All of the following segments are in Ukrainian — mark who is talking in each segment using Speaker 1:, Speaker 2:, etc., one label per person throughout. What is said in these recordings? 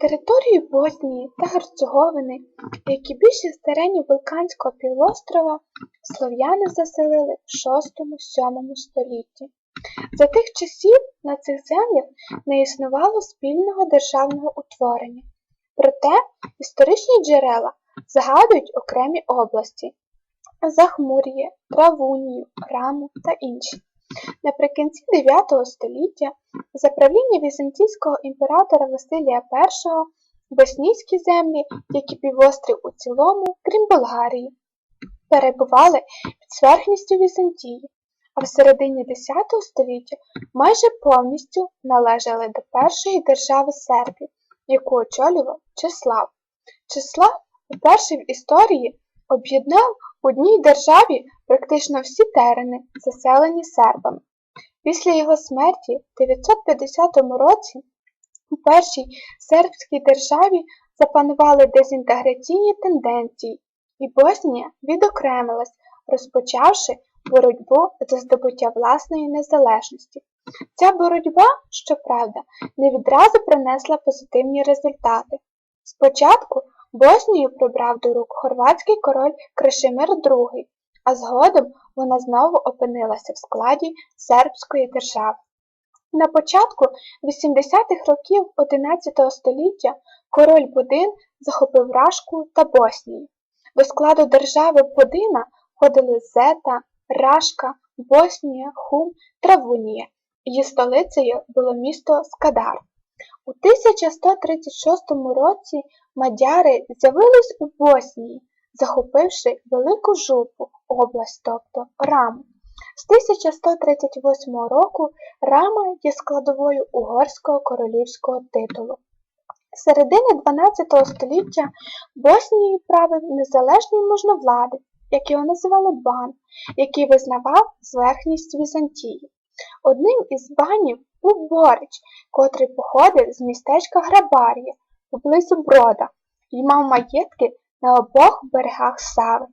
Speaker 1: Територію Боснії та Герцеговини, як і більшість теренів Балканського півострова, слов'яни заселили в VI-VII столітті. За тих часів на цих землях не існувало спільного державного утворення. Проте історичні джерела згадують окремі області Захмур'я, Травунію, Раму та інші. Наприкінці 9 століття за правління візантійського імператора Василія І боснійські землі, як і півострів у цілому, крім Болгарії, перебували під сверхністю Візантії, а в середині X століття майже повністю належали до першої держави Сербів, яку очолював Чеслав. Чеслав уперше в історії об'єднав в одній державі практично всі терени, заселені сербами. Після його смерті в 950 році у першій сербській державі запанували дезінтеграційні тенденції, і Боснія відокремилась, розпочавши боротьбу за здобуття власної незалежності. Ця боротьба, щоправда, не відразу принесла позитивні результати. Спочатку Боснію прибрав до рук хорватський король Кришимир II, а згодом вона знову опинилася в складі сербської держави. На початку 80-х років XI століття король Будин захопив Рашку та Боснію. До складу держави Будина входили Зета, Рашка, Боснія, Хум, Травунія. Її столицею було місто Скадар. У 1136 році мадяри з'явились у Боснії, захопивши Велику Жупу, область, тобто Раму. З 1138 року Рама є складовою угорського королівського титулу. З середини 12 століття Боснією правив незалежний можновладець, як його називали бан, який визнавав зверхність Візантії. Одним із банів був Борич, котрий походив з містечка Грабарія поблизу Брода і мав маєтки на обох берегах Сави.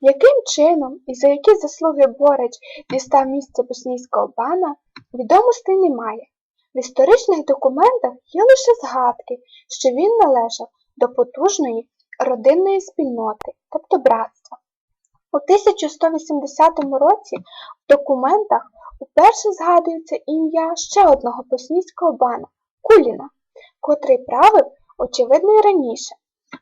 Speaker 1: Яким чином і за які заслуги Борич дістав місце боснійського бана, відомостей немає. В історичних документах є лише згадки, що він належав до потужної родинної спільноти, тобто братства. У 1180 році в документах уперше згадується ім'я ще одного боснійського бана Куліна, котрий правив, очевидно, й раніше.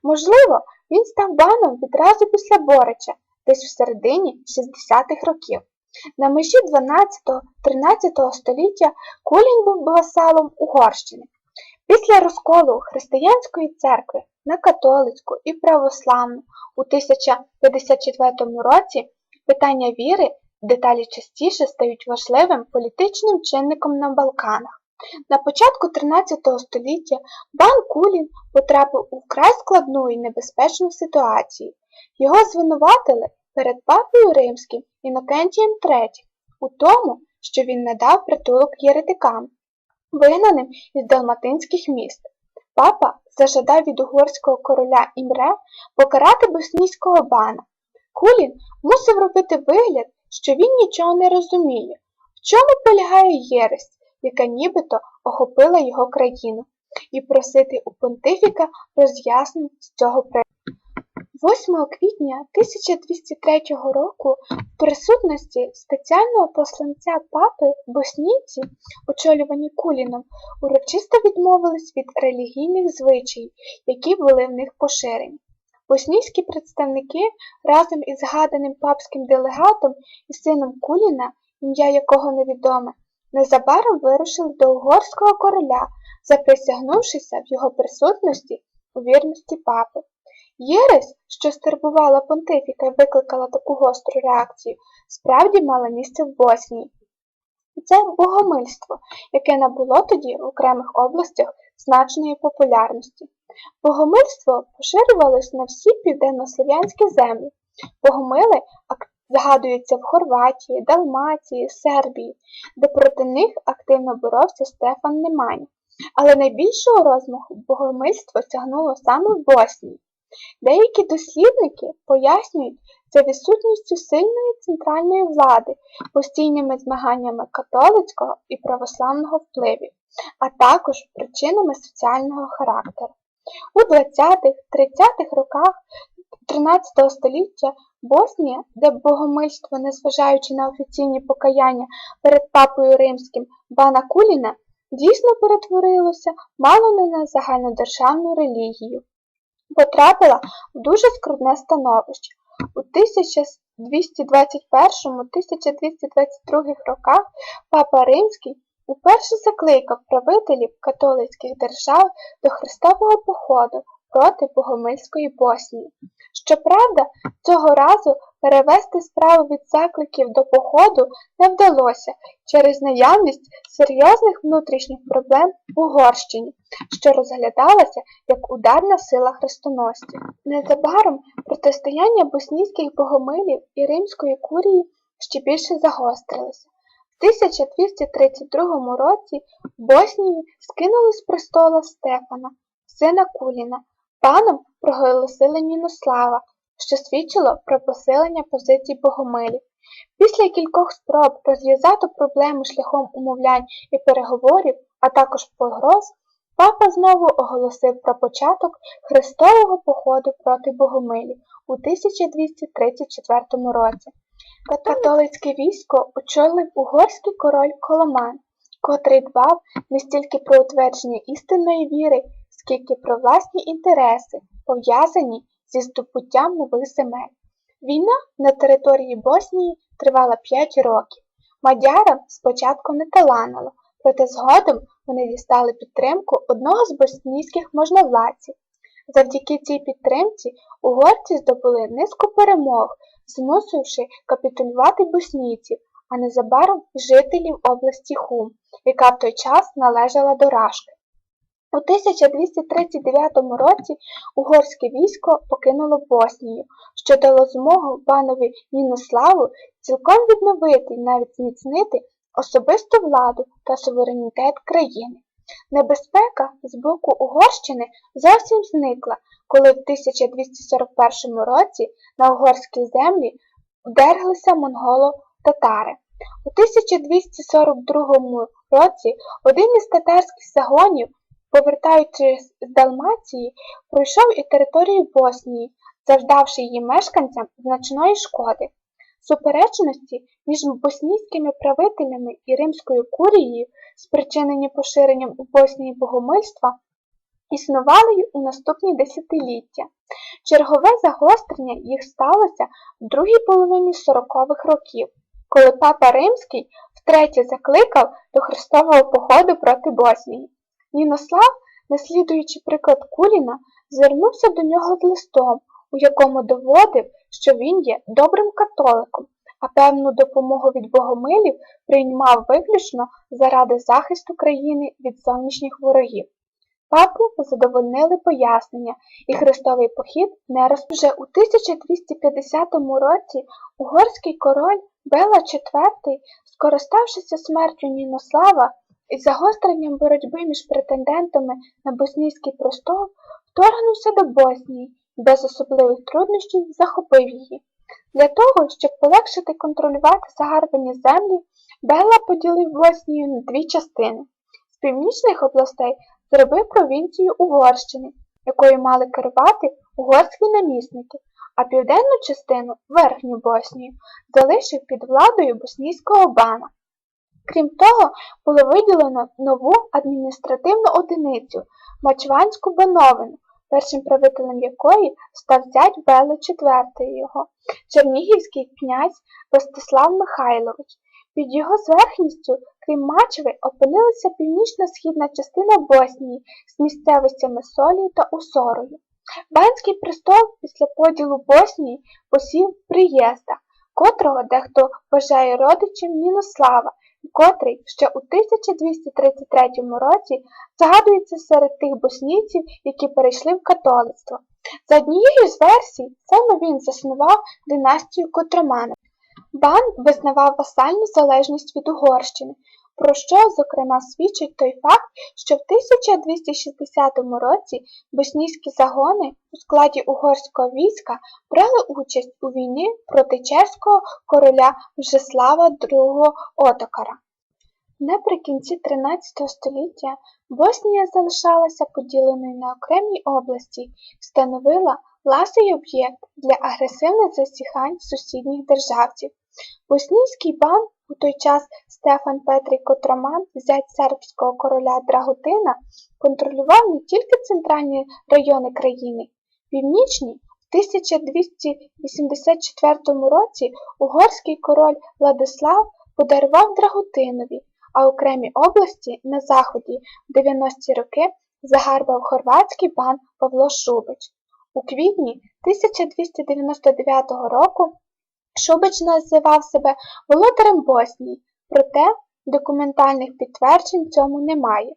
Speaker 1: Можливо, він став баном відразу після Борича, десь в середині 60-х років. На межі 12-13 століття Кулін був васалом Угорщини. Після розколу християнської церкви на католицьку і православну у 1054 році питання віри деталі частіше стають важливим політичним чинником на Балканах. На початку 13 століття Бан Кулін потрапив у вкрай складну і небезпечну ситуацію. Його звинуватили перед папою римським Інокентієм III у тому, що він не дав притулок єретикам, вигнаним із далматинських міст. Папа зажадав від угорського короля Імре покарати боснійського бана. Кулін мусив робити вигляд, що він нічого не розуміє, в чому полягає єресь, яка нібито охопила його країну, і просити у понтифіка роз'яснень з цього приводу. 8 квітня 1203 року в присутності спеціального посланця папи боснійці, очолювані Куліном, урочисто відмовились від релігійних звичаїв, які були в них поширені. Боснійські представники разом із згаданим папським делегатом і сином Куліна, ім'я якого невідоме, незабаром вирушили до угорського короля, заприсягнувшися в його присутності у вірності папи. Єресь, що стурбувала понтифіка і викликала таку гостру реакцію, справді мала місце в Боснії. Це богомильство, яке набуло тоді в окремих областях значної популярності. Богомильство поширювалось на всі південнослов'янські землі. Богомили згадуються в Хорватії, Далмації, Сербії, де проти них активно боровся Стефан Немань. Але найбільшого розмаху богомильство сягнуло саме в Боснії. Деякі дослідники пояснюють це відсутністю сильної центральної влади, постійними змаганнями католицького і православного впливів. а також причинами соціального характеру. У 20-30-х роках 13 століття Боснія, де богомильство, незважаючи на офіційні покаяння перед папою римським Бана Куліна, дійсно перетворилося мало не на загальнодержавну релігію, потрапила в дуже скрутне становище. У 1221-1222 роках папа Римський уперше закликав правителів католицьких держав до хрестового походу проти Богомильської Боснії. Щоправда, цього разу перевести справу від закликів до походу не вдалося через наявність серйозних внутрішніх проблем в Угорщині, що розглядалася як ударна сила хрестоносців. Незабаром протистояння боснійських богомилів і римської курії ще більше загострилося. В 1232 році в Боснії скинули з престола Стефана, сина Куліна, паном проголосили Нінослава, що свідчило про посилення позицій богомилів. Після кількох спроб розв'язати проблему шляхом умовлянь і переговорів, а також погроз, папа знову оголосив про початок хрестового походу проти богомилів у 1234 році. Католицьке військо очолив угорський король Коломан, котрий дбав не стільки про утвердження істинної віри, скільки про власні інтереси, пов'язані зі здобуттям нових земель. Війна на території Боснії тривала 5 років. Мадярам спочатку не таланило, проте згодом вони дістали підтримку одного з боснійських можновладців. Завдяки цій підтримці угорці здобули низку перемог, змусивши капітулювати боснійців, а незабаром жителів області Хум, яка в той час належала до Рашки. У 1239 році угорське військо покинуло Боснію, що дало змогу панові Нінославу цілком відновити і навіть зміцнити особисту владу та суверенітет країни. Небезпека з боку Угорщини зовсім зникла, коли в 1241 році на угорські землі вдерглися монголо-татари. У 1242 році один із татарських загонів повертаючись з Далмації, пройшов і територію Боснії, завдавши її мешканцям значної шкоди. Суперечності між боснійськими правителями і римською курією, спричинені поширенням у Боснії богомильства, існували й у наступні десятиліття. Чергове загострення їх сталося в другій половині 40-х років, коли папа Римський втретє закликав до хрестового походу проти Боснії. Нінослав, наслідуючи приклад Куліна, звернувся до нього з листом, у якому доводив, що він є добрим католиком, а певну допомогу від богомилів приймав виключно заради захисту країни від зовнішніх ворогів. Папу задовольнили пояснення, і хрестовий похід не роз... Вже у 1250 році угорський король Бела IV, скориставшися смертю Нінослава, із загостренням боротьби між претендентами на боснійський престол вторгнувся до Боснії і без особливих труднощів захопив її. Для того, щоб полегшити контролювати загарбані землі, Бела поділив Боснію на дві частини. З північних областей зробив провінцію Угорщини, якою мали керувати угорські намісники, а південну частину Верхню Боснію залишив під владою боснійського бана. Крім того, було виділено нову адміністративну одиницю Мачванську Бановину, першим правителем якої став зять Бели IV його, чернігівський князь Ростислав Михайлович. Під його зверхністю, крім Мачви, опинилася північно-східна частина Боснії з місцевостями Солі та Усорою. Банський престол після поділу Боснії посів приїзда, котрого дехто вважає родичем Нінослава котрий ще у 1233 році згадується серед тих боснійців, які перейшли в католицтво. За однією з версій, саме він заснував династію Котроманів. Бан визнавав васальну залежність від Угорщини, про що, зокрема, свідчить той факт, що в 1260 році боснійські загони у складі угорського війська брали участь у війні проти чеського короля Вжеслава II Отокара. Наприкінці 13 століття Боснія залишалася поділеною на окремі області становила ласий об'єкт для агресивних зазіхань сусідніх державців. Боснійський пан, у той час Стефан Петрий Котраман, зять сербського короля Драгутина, контролював не тільки центральні райони країни, північні в 1284 році угорський король Владислав подарував Драгутинові, а окремі області на заході в 90-ті роки загарбав хорватський пан Павло Шубич. У квітні 1299 року Шубич називав себе володарем Боснії, проте документальних підтверджень цьому немає.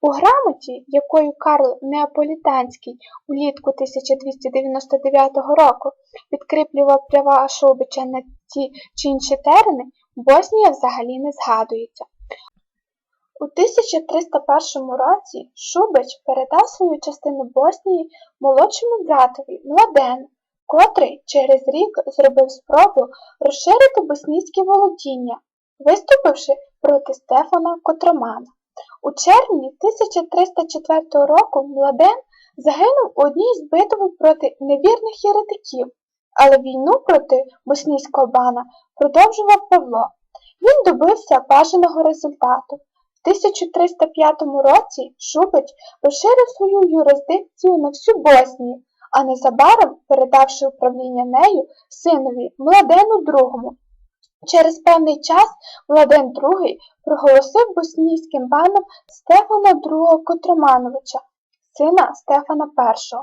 Speaker 1: У грамоті, якою Карл Неаполітанський улітку 1299 року підкріплював права Шубича на ті чи інші терени, Боснія взагалі не згадується. У 1301 році Шубич передав свою частину Боснії молодшому братові Младену, котрий через рік зробив спробу розширити боснійські володіння, виступивши проти Стефана Котромана. У червні 1304 року Младен загинув у одній з битв проти невірних єретиків, але війну проти боснійського бана продовжував Павло. Він добився бажаного результату. В 1305 році Шубич розширив свою юрисдикцію на всю Боснію, а незабаром передавши управління нею синові Младену II. Через певний час Владен II проголосив боснійським паном Стефана II Котромановича, сина Стефана І.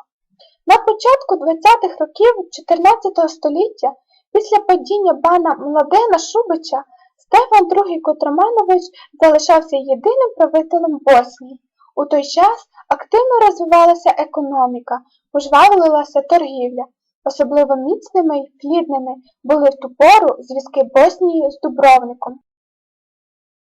Speaker 1: На початку 20-х років 14 століття, після падіння пана Младена Шубича, Стефан II Котроманович залишався єдиним правителем Боснії. У той час активно розвивалася економіка, пожвавилася торгівля. Особливо міцними й плідними були в ту пору зв'язки Боснії з Дубровником.